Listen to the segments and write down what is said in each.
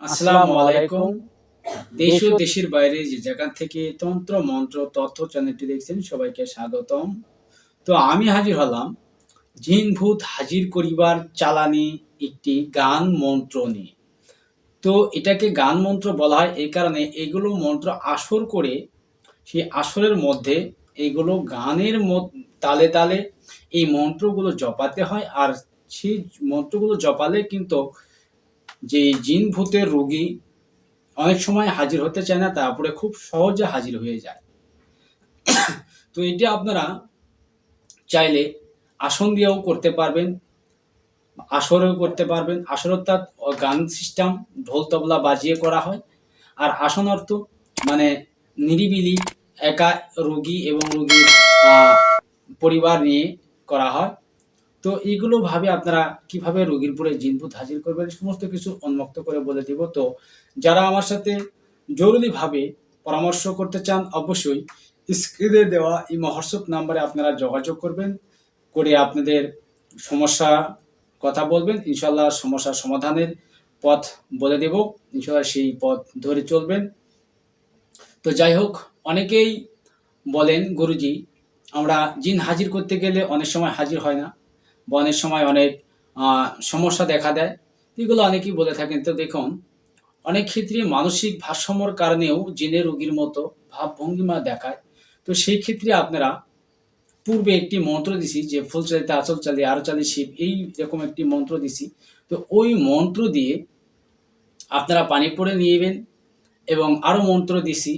আসসালামু আলাইকুম। দেশ ও দেশের বাইরে যে জায়গা থেকে তন্ত্র মন্ত্র তথ্য চ্যানেলটি দেখছেন সবাইকে স্বাগতম। তো আমি হাজির হলাম জিন ভূত হাজির করিবার চালানি একটি গান মন্ত্র নিয়ে। তো এটাকে গান মন্ত্র বলা হয় এই কারণে এগুলো মন্ত্র আসর করে সেই আসরের মধ্যে এইগুলো গানের তালে তালে এই মন্ত্রগুলো জপাতে হয় আর সেই মন্ত্রগুলো জপালে কিন্তু যে জিন ভূতের রোগী অনেক সময় হাজির হতে চায় না, তারপরে খুব সহজে হাজির হয়ে যায়। তো এটা আপনারা চাইলে আসন দিয়েও করতে পারবেন, আসরেও করতে পারবেন। আসর অর্থাৎ গান সিস্টেম, ঢোল তবলা বাজিয়ে করা হয়। আর আসন অর্থ মানে নিরিবিলি, একা রোগী এবং রোগীর পরিবার নিয়ে করা হয়। তো এইগুলো ভাবে আপনারা কীভাবে রোগীর পরে জিনভূত হাজির করবেন, সমস্ত কিছু উন্মুক্ত করে বলে দিব। তো যারা আমার সাথে জরুরিভাবে পরামর্শ করতে চান, অবশ্যই স্ক্রিনে দেওয়া এই মহর্ষক নাম্বারে আপনারা যোগাযোগ করবেন, করে আপনাদের সমস্যা কথা বলবেন। ইনশাল্লাহ সমস্যার সমাধানের পথ বলে দেব। ইনশাল্লাহ সেই পথ ধরে চলবেন। তো যাই হোক, অনেকেই বলেন, গুরুজি, আমরা জিন হাজির করতে গেলে অনেক সময় হাজির হয় না। বা অনেক সময় অনেক সমস্যা দেখা দেয়। এগুলো অনেকেই বলে থাকেন। তো দেখুন, অনেক ক্ষেত্রে মানসিক ভারসাম্যর কারণেও জিনের রোগীর মতো ভাবভঙ্গিমা দেখায়। তো সেই ক্ষেত্রে আপনারা পূর্বে একটি মন্ত্র দিছি যে ফুল চালিতে আচল চালিয়ে আরও চালিয়ে শিব। এই রকম একটি মন্ত্র দিছি। তো ওই মন্ত্র দিয়ে আপনারা পানি পড়ে নিয়েবেন এবং আরও মন্ত্র দিছি,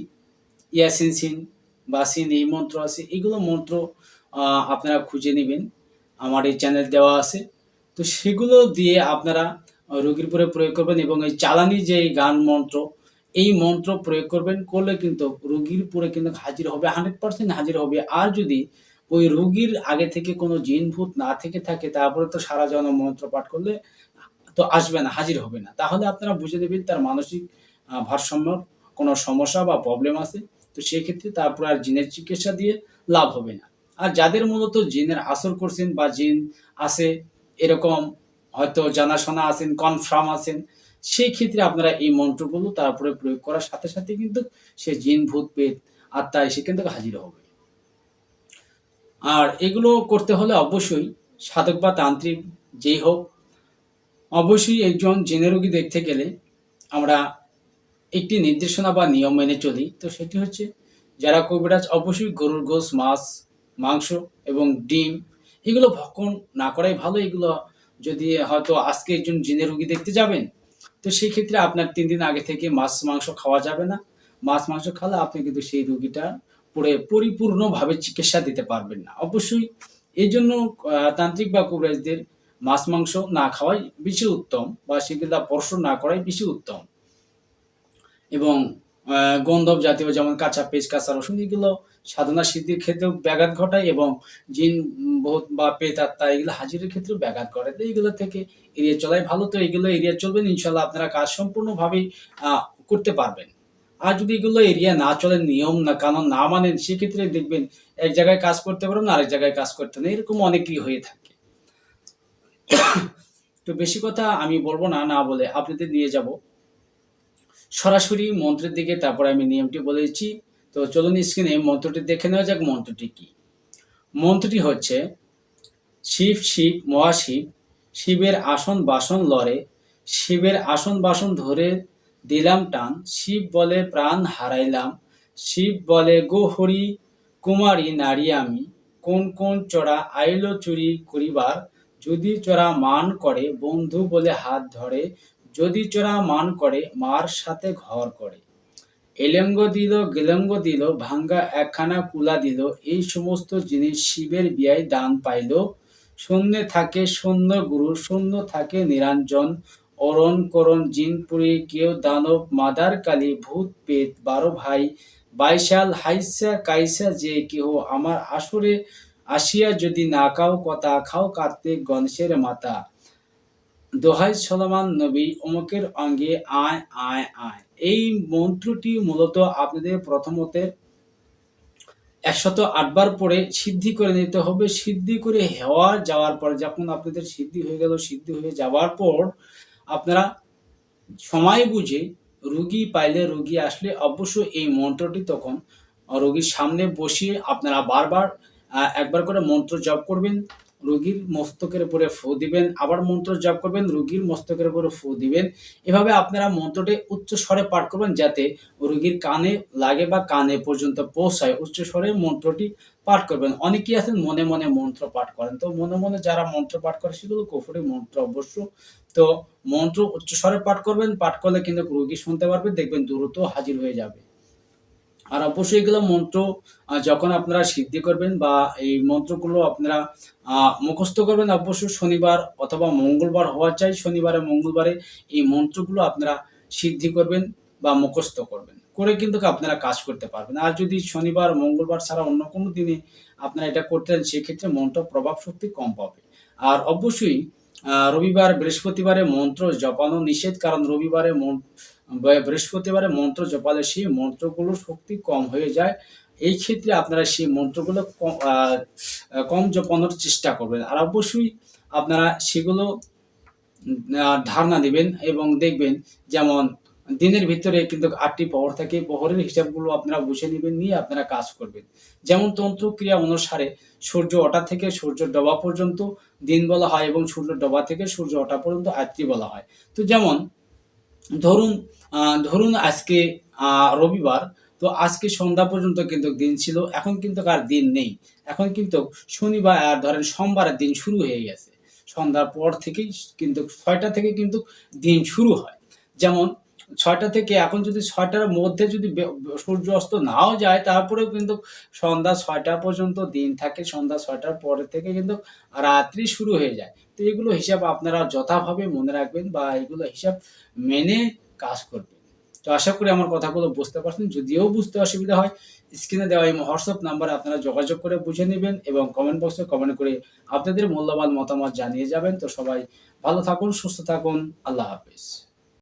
ইয়াসিন সিন বা সিন এই মন্ত্র আছে। এইগুলো মন্ত্র আপনারা খুঁজে নেবেন। আমার এই চ্যানেল দেওয়া আছে। তো সেগুলো দিয়ে আপনারা রোগীর উপরে প্রয়োগ করবেন এবং এই চালানি যে গান মন্ত্র এই মন্ত্র প্রয়োগ করবেন করলে কিন্তু রোগীর উপরে কিন্তু হাজির হবে হান্ড্রেড পার্সেন্ট হাজির হবে। আর যদি ওই রোগীর আগে থেকে কোনো জিন ভূত না থেকে থাকে তারপরে তো সারা জন মন্ত্র পাঠ করলে তো আসবে না হাজির হবে না। তাহলে আপনারা বুঝে দেবেন তার মানসিক আহ, ভারসাম্যর কোনো সমস্যা বা প্রবলেম আছে। তো সেই ক্ষেত্রে তারপর আর জিনের চিকিৎসা দিয়ে লাভ হবে না। আর যাদের মূলত জিনের আসর করছেন বা জিন আছে, এরকম হয়তো জানাশোনা আছেন কনফার্ম আছেন, সেই ক্ষেত্রে আপনারা এই মন্ত্রগুলো তারপরে প্রয়োগ করার সাথে সাথে কিন্তু সে জিন ভূত পেট আত্মা এসে কিন্তু হাজির হবে। আর এগুলো করতে হলে অবশ্যই সাধক বা তান্ত্রিক যেই হোক, অবশ্যই একজন জেনে রোগী দেখতে গেলে আমরা একটি নির্দেশনা বা নিয়ম মেনে চলি। তো সেটি হচ্ছে, যারা কবিরাজ, অবশ্যই গরুর গোস মাছ মাংস এবং ডিম, এগুলো ভক্ষণ না করাই ভালো। এগুলো যদি হয়তো আজকে একজন জিনে রুগী দেখতে যাবেন, তো সেই ক্ষেত্রে আপনার তিন দিন আগে থেকে মাছ, মাংস খাওয়া যাবে না। মাছ, মাংস খালে আপনি কিন্তু সেই রুগীটা পুরে পরিপূর্ণভাবে চিকিৎসা দিতে পারবেন না। অবশ্যই এই জন্য তান্ত্রিক বা কবিরাজদের মাছ, মাংস না খাওয়াই বেশি উত্তম বা সেগুলা স্পর্শ না করাই বেশি উত্তম। এবং গন্ধব জাতীয় যেমন কাঁচা পেঁচ কাঁচা রসুন এগুলো সাধনা সিদ্ধির ক্ষেত্রেও ব্যাঘাত ঘটায় এবং জিন, বহুত বা পেত আত্মা এগুলো হাজিরের ক্ষেত্রেও ব্যাঘাত ঘটায় তো এগুলো থেকে এড়িয়ে চলাই ভালো। তো এগুলো এড়িয়ে চলবেন ইনশাল্লাহ আপনারা কাজ সম্পূর্ণভাবেই করতে পারবেন। আর যদি এগুলো এরিয়া না চলেন, নিয়ম না কানুন না মানেন, সেক্ষেত্রে দেখবেন এক জায়গায় কাজ করতে পারবেন, আরেক জায়গায় কাজ করতে না এরকম অনেকই হয়ে থাকে। তো বেশি কথা আমি বলব না না বলে আপনাদের নিয়ে যাব। সরাসরি মন্ত্রের দিকে তারপরে আমি নিয়মটি বলে দিচ্ছি। তো চলুন স্ক্রিনে মন্ত্রটি দেখে নেওয়া যাক, মন্ত্রটি কি? মন্ত্রটি হচ্ছে, শিব শিব, মহাশিব, শিবের আসন বাসন লড়ে, শিবের আসন বাসন ধরে দিলাম টান, শিব বলে প্রাণ হারাইলাম, শিব বলে গো হরি কুমারী নারী আমি, কোন কোন চড়া আইলো চুরি করিবার, যদি চোরা মান করে, বন্ধু বলে হাত ধরে যদি চোরা মান করে, মার সাথে ঘর করে। এলেঙ্গ দিল, গেলেঙ্গ দিল, ভাঙ্গা একখানা কুলা দিল, এই সমস্ত জিনিস শিবের বিয়ায় দান পাইল। শূন্য থাকে শূন্য গুরু, শূন্য থাকে নিরঞ্জন। অরণ করণ, জিনপুরি, কেউ দানব, মাদার কালী, ভূত, পেত, বারো ভাই, বাইশাল, হাইসা, কাইসা, যে কেহ আমার আসরে আসিয়া যদি না কাও কথা, খাও কার্তিক গণেশের মাতা। দোহাই সলমান নবী অমুকের অঙ্গে আয় আয় আয়। এই মন্ত্রটি মূলত আপনাদের প্রথমতে একশত আটবার পরে সিদ্ধি করে নিতে হবে। সিদ্ধি করে হওয়া যাওয়ার পর যখন আপনাদের সিদ্ধি হয়ে গেল, সিদ্ধি হয়ে যাওয়ার পর আপনারা সময় বুঝে রুগী পাইলে রুগী আসলে অবশ্যই এই মন্ত্রটি তখন রোগীর সামনে বসিয়ে আপনারা বারবার একবার করে মন্ত্র জপ করবেন। রোগীর মস্তকের উপরে ফু দিবেন, আবার মন্ত্র জপ করবেন, রোগীর মস্তকের উপরে ফু দিবেন। এভাবে আপনারা মন্ত্রটি উচ্চ স্বরে পাঠ করবেন যাতে রোগীর কানে লাগে বা কানে পর্যন্ত পৌঁছায়। উচ্চ স্বরে মন্ত্রটি পাঠ করবেন। অনেকেই আছেন, মনে মনে মন্ত্র পাঠ করেন। তো মনে মনে যারা মন্ত্র পাঠ করে, সেগুলো কুফুরি মন্ত্র অবশ্য। তো মন্ত্র উচ্চস্বরে পাঠ করবেন, পাঠ করলে কিন্তু রোগী শুনতে পারবে, দেখবেন দ্রুত হাজির হয়ে যাবে। আর অবশ্যই এগুলো মন্ত্র যখন আপনারা সিদ্ধি করবেন বা এই মন্ত্রগুলো আপনারা মুখস্থ করবেন, অবশ্যই শনিবার অথবা মঙ্গলবার হওয়া চাই, শনিবারে, মঙ্গলবারে এই মন্ত্রগুলো আপনারা সিদ্ধি করবেন বা মুখস্থ করবেন। করে কিন্তু আপনারা কাজ করতে পারবেন। আর যদি শনিবার, মঙ্গলবার ছাড়া অন্য কোনো দিনে আপনারা এটা করতে চান, সেক্ষেত্রে মন্ত্র প্রভাব শক্তি কম পাবে। আর অবশ্যই রবিবার, বৃহস্পতিবারে মন্ত্র জপানো নিষেধ, কারণ রবিবারে বৃহস্পতিবারে মন্ত্র জপালে সেই মন্ত্রগুলোর শক্তি কম হয়ে যায়। এই ক্ষেত্রে আপনারা সেই মন্ত্রগুলো কম জপানোর চেষ্টা করবেন। আর অবশ্যই আপনারা সেগুলো ধারণা দিবেন এবং দেখবেন যেমন দিনের ভিতরে কিন্তু আটটি প্রহর থাকে প্রহরের হিসাবগুলো আপনারা বুঝে নেবেন, নিয়ে আপনারা কাজ করবেন। যেমন তন্ত্র ক্রিয়া অনুসারে সূর্য ওঠা থেকে সূর্য ডবা পর্যন্ত দিন বলা হয় এবং সূর্য ডবা থেকে সূর্য ওঠা পর্যন্ত রাত্রি বলা হয়। তো যেমন ধরুন ধরুন আজকে রবিবার, তো আজকে সন্ধ্যা পর্যন্ত কিন্তু দিন ছিল, এখন কিন্তু আর দিন নেই। এখন কিন্তু শনিবার আর ধরেন সোমবারের দিন শুরু হয়ে গেছে। সন্ধ্যার পর থেকেই কিন্তু, ছয়টা থেকে কিন্তু দিন শুরু হয়। যেমন ছয়টা থেকে এখন যদি ছয়টার মধ্যে যদি সূর্য অস্ত নাও যায়, তারপরেও কিন্তু সন্ধ্যা ছয়টা পর্যন্ত দিন থাকে, সন্ধ্যা ছয়টার পরে থেকে কিন্তু রাত্রি শুরু হয়ে যায়। তো এগুলো হিসাব আপনারা যথাভাবে মনে রাখবেন বা এগুলো হিসাব মেনে কাজ করবেন। তো আশা করি আমার কথাগুলো বুঝতে পারছেন। যদিও বুঝতে অসুবিধা হয়, স্ক্রিনে দেওয়া এই হোয়াটসঅ্যাপ নাম্বারে আপনারা যোগাযোগ করে বুঝে নেবেন এবং কমেন্ট বক্সে কমেন্ট করে আপনাদের মূল্যবান মতামত জানিয়ে যাবেন। তো সবাই ভালো থাকুন, সুস্থ থাকুন, আল্লাহ হাফিজ।